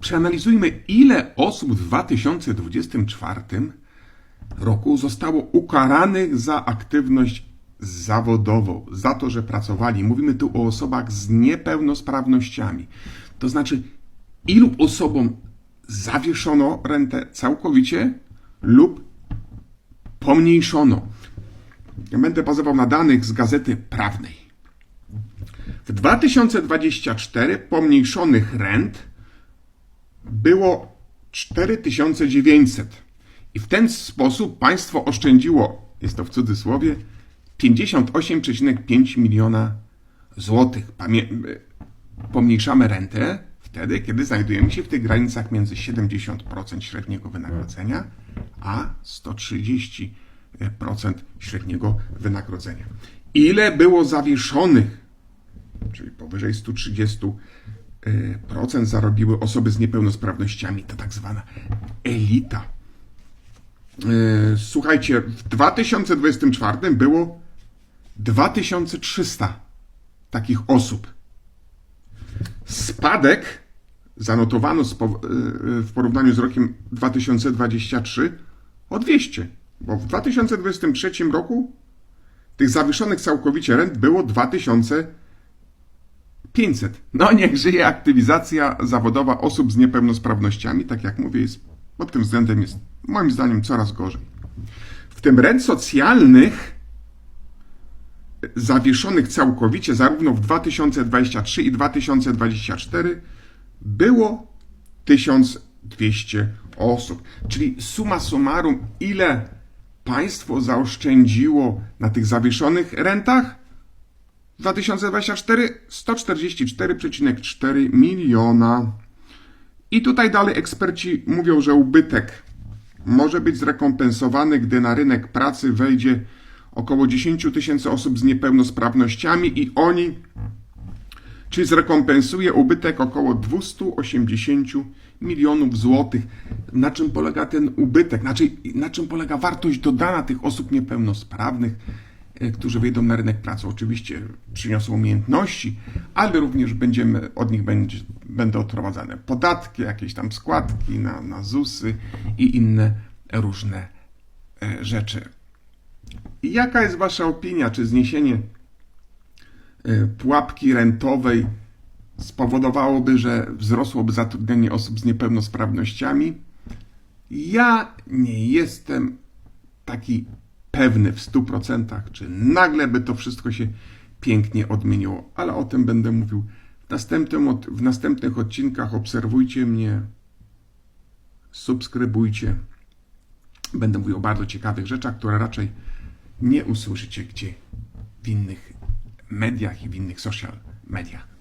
Przeanalizujmy, ile osób w 2024 roku zostało ukaranych za aktywność zawodową, za to, że pracowali. Mówimy tu o osobach z niepełnosprawnościami. To znaczy, ilu osobom zawieszono rentę całkowicie lub pomniejszono. Ja będę bazował na danych z Gazety Prawnej. W 2024 pomniejszonych rent było 4900. I w ten sposób państwo oszczędziło, jest to w cudzysłowie, 58,5 miliona złotych. Pamię- pomniejszamy rentę wtedy, kiedy znajdujemy się w tych granicach między 70% średniego wynagrodzenia a 130% średniego wynagrodzenia. Ile było zawieszonych, czyli powyżej 130% zarobiły osoby z niepełnosprawnościami, to tak zwana elita. Yy, Słuchajcie, w 2024 było 2300 takich osób. Spadek zanotowano yy, w porównaniu z rokiem 2023 o 200, bo w 2023 roku tych zawieszonych całkowicie rent było 2500. No niech żyje aktywizacja zawodowa osób z niepełnosprawnościami, tak jak mówię, jest pod tym względem jest moim zdaniem coraz gorzej. W tym rent socjalnych zawieszonych całkowicie zarówno w 2023 i 2024 było 1200 osób. Czyli suma summarum, ile państwo zaoszczędziło na tych zawieszonych rentach? W 2024 144,4 miliona. I tutaj dalej eksperci mówią, że ubytek może być zrekompensowany, gdy na rynek pracy wejdzie około 10 tysięcy osób z niepełnosprawnościami i oni, czyli zrekompensuje ubytek około 280 milionów złotych. Na czym polega ten ubytek? Znaczy, na czym polega wartość dodana tych osób niepełnosprawnych, którzy wyjdą na rynek pracy? Oczywiście przyniosą umiejętności, ale również będziemy, od nich będzie, będą odprowadzane podatki, jakieś tam składki na, na ZUSy i inne różne e, rzeczy. Jaka jest Wasza opinia? Czy zniesienie e, pułapki rentowej spowodowałoby, że wzrosłoby zatrudnienie osób z niepełnosprawnościami? Ja nie jestem taki pewny w 100%, czy nagle by to wszystko się pięknie odmieniło, ale o tym będę mówił w, następnym, w następnych odcinkach. Obserwujcie mnie, subskrybujcie. Będę mówił o bardzo ciekawych rzeczach, które raczej nie usłyszycie gdzie w innych mediach i w innych social mediach.